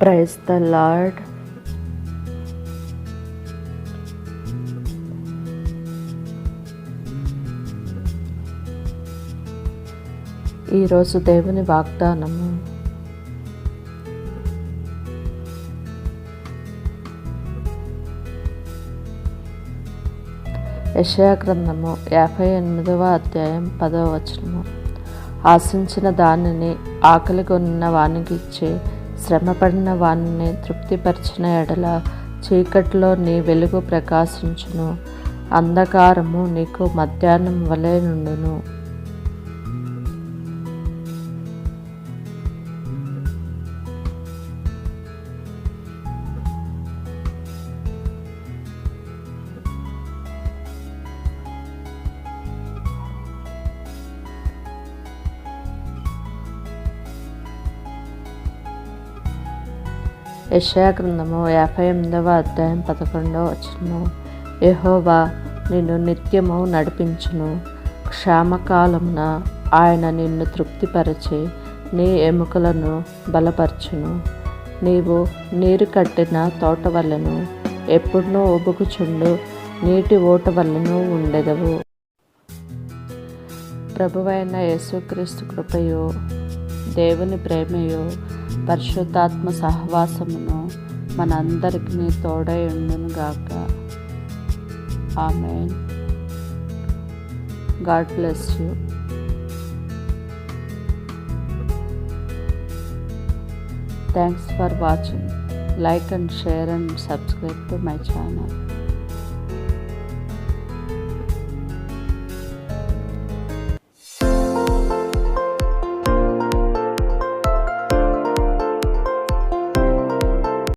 Praise the lord ఈరోజు దేవుని వాగ్దానము యెషయా యాభై ఎనిమిదవ అధ్యాయం పదవ వచనము. ఆశించిన దానిని ఆకలిగొన్న వానికి ఇచ్చే శ్రమపడిన వానిని తృప్తిపరిచిన ఎడల చీకట్లో నీ వెలుగు ప్రకాశించును. అంధకారము నీకు మధ్యాహ్నం వలె నుండును. యశాగ్రంథము యాభై ఎనిమిదవ అధ్యాయం పదకొండవ వచనము. యహోవా నిన్ను నిత్యము నడిపించును. క్షామకాలమున ఆయన నిన్ను తృప్తిపరచి నీ ఎముకలను బలపరచును. నీవు నీరు కట్టిన తోట వలను ఎప్పుడునూ ఉబుకుచుండు నీటి ఓట వలను ఉండెదవు. ప్రభువైన యేసుక్రీస్తు కృపయో దేవుని ప్రేమయో పరిశుద్ధాత్మ సహవాసమును మనందరికి తోడై ఉండును గాక. ఆమె God bless you. Thanks for watching. Like and share and subscribe to my channel.